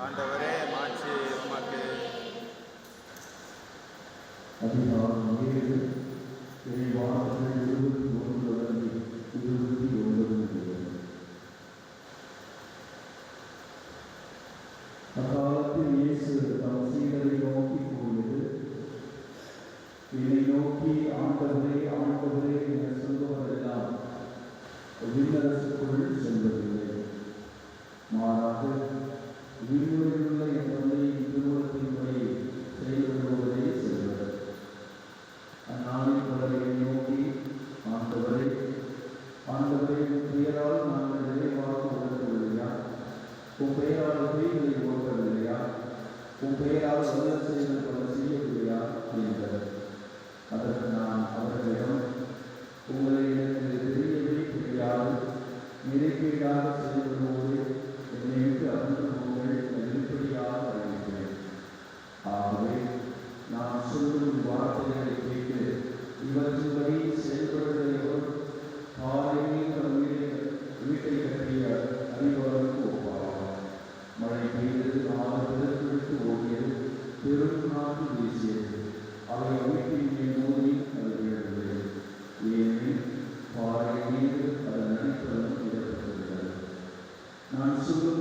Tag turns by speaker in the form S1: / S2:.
S1: ஆண்டவரே மாற்றி உமக்கு
S2: அதிகாரம் ஏழு இறைவார்கள் இருபத்தி ஒன்றிலிருந்து இருபத்தி ஒன்று அக்காலத்தில் இயேசு தம் சீடரை ஏற்பாடு குறியீடுகளை கொடுக்கவில்லையா உன் பெயரால் சுதந்திரத்தில் கொண்டு செய்யவில்லையா என்றது அதற்கு நான் அவர்களிடம் உங்களை எனக்கு பெரிய விழிப்புரியாது நிறைப்பீடாக செய்யவில்லை sobre